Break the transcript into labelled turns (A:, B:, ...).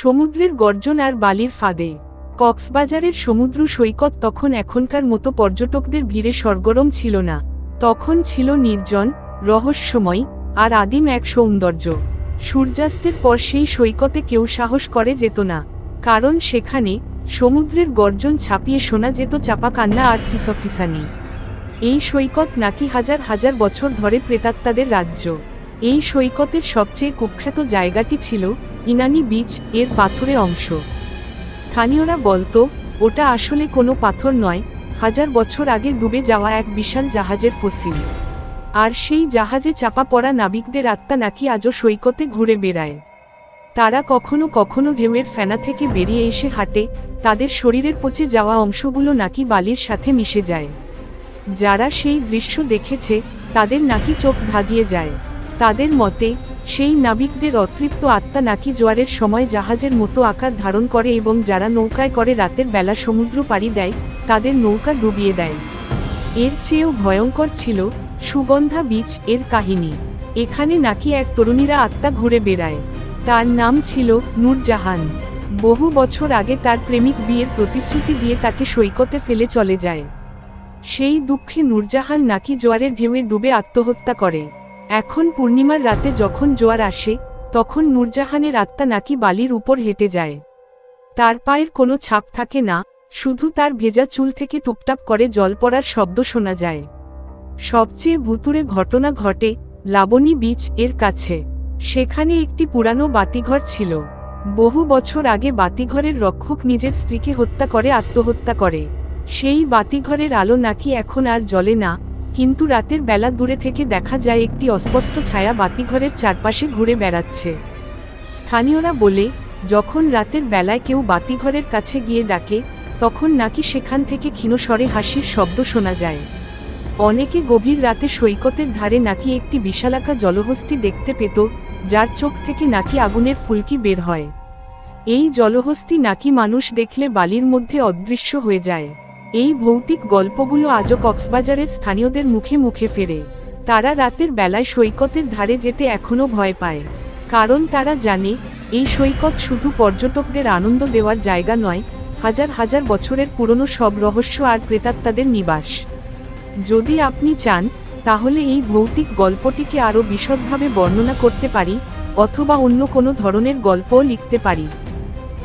A: সমুদ্রের গর্জন আর বালির ফাঁদে। কক্সবাজারের সমুদ্র সৈকত তখন এখনকার মতো পর্যটকদের ভিড়ে সরগরম ছিল না। তখন ছিল নির্জন, রহস্যময় আর আদিম এক সৌন্দর্য। সূর্যাস্তের পর সেই সৈকতে কেউ সাহস করে যেত না। কারণ সেখানে সমুদ্রের গর্জন ছাপিয়ে শোনা যেত চাপা কান্না আর ফিসফিসানি। এই সৈকত নাকি হাজার হাজার বছর ধরে প্রেতাত্মাদের রাজ্য। এই সৈকতের সবচেয়ে কুখ্যাত জায়গাটি ছিল ইনানি বিচ এর পাথরে অংশ। স্থানীয়রা বলতো, ওটা আসলে কোনো পাথর নয়, হাজার বছর আগে ডুবে যাওয়া এক বিশাল জাহাজের ফসিল। আর সেই জাহাজে চাপা পড়া নাবিকদের আত্মা নাকি আজও সৈকতে ঘুরে বেড়ায়। তারা কখনো কখনো ঢেউয়ের ফেনা থেকে বেরিয়ে এসে হাঁটে, তাদের শরীরের পচে যাওয়া অংশগুলো নাকি বালির সাথে মিশে যায়। যারা সেই দৃশ্য দেখেছে, তাদের নাকি চোখ ধাঁধিয়ে যায়। তাদের মতে সেই নাবিকদের অতৃপ্ত আত্মা নাকি জোয়ারের সময় জাহাজের মতো আকার ধারণ করে এবং যারা নৌকায় করে রাতের বেলা সমুদ্র পাড়ি দেয়, তাদের নৌকা ডুবিয়ে দেয়। এর চেয়েও ভয়ঙ্কর ছিল সুগন্ধা বীচ এর কাহিনী। এখানে নাকি এক তরুণীরা আত্মা ঘুরে বেড়ায়। তার নাম ছিল নূরজাহান। বহু বছর আগে তার প্রেমিক বিয়ের প্রতিশ্রুতি দিয়ে তাকে সৈকতে ফেলে চলে যায়। সেই দুঃখে নূরজাহান নাকি জোয়ারের ঢেউয়ে ডুবে আত্মহত্যা করে। এখন পূর্ণিমার রাতে যখন জোয়ার আসে, তখন নূরজাহানের আত্মা নাকি বালির উপর হেঁটে যায়। তার পায়ের কোনো ছাপ থাকে না, শুধু তার ভেজা চুল থেকে টুপটাপ করে জল পড়ার শব্দ শোনা যায়। সবচেয়ে ভুতুরে ঘটনা ঘটে লাবণী বীচ এর কাছে। সেখানে একটি পুরানো বাতিঘর ছিল। বহু বছর আগে বাতিঘরের রক্ষক নিজের স্ত্রীকে হত্যা করে, আত্মহত্যা করে। সেই বাতিঘরের আলো নাকি এখন আর জ্বলে না কিন্তু রাতের বেলা দূরে থেকে দেখা যায় একটি অস্পষ্ট ছায়া বাতিঘরের চারপাশে ঘুরে বেড়াচ্ছে। স্থানীয়রা বলে, যখন রাতের বেলায় কেউ বাতিঘরের কাছে গিয়ে ডাকে, তখন নাকি সেখান থেকে ক্ষীণস্বরে হাসির শব্দ শোনা যায়। অনেকে গভীর রাতে সৈকতের ধারে নাকি একটি বিশালাকা জলহস্তি দেখতে পেত, যার চোখ থেকে নাকি আগুনের ফুলকি বের হয়। এই জলহস্তি নাকি মানুষ দেখলে বালির মধ্যে অদৃশ্য হয়ে যায়। এই ভৌতিক গল্পগুলো আজও কক্সবাজারের স্থানীয়দের মুখে মুখে ফেরে। তারা রাতের বেলায় সৈকতের ধারে যেতে এখনও ভয় পায়। কারণ তারা জানে, এই সৈকত শুধু পর্যটকদের আনন্দ দেওয়ার জায়গা নয়, হাজার হাজার বছরের পুরনো সব রহস্য আর প্রেতাত্মাদের নিবাস। যদি আপনি চান, তাহলে এই ভৌতিক গল্পটিকে আরও বিশদভাবে বর্ণনা করতে পারি, অথবা অন্য কোনো ধরনের গল্পও লিখতে পারি।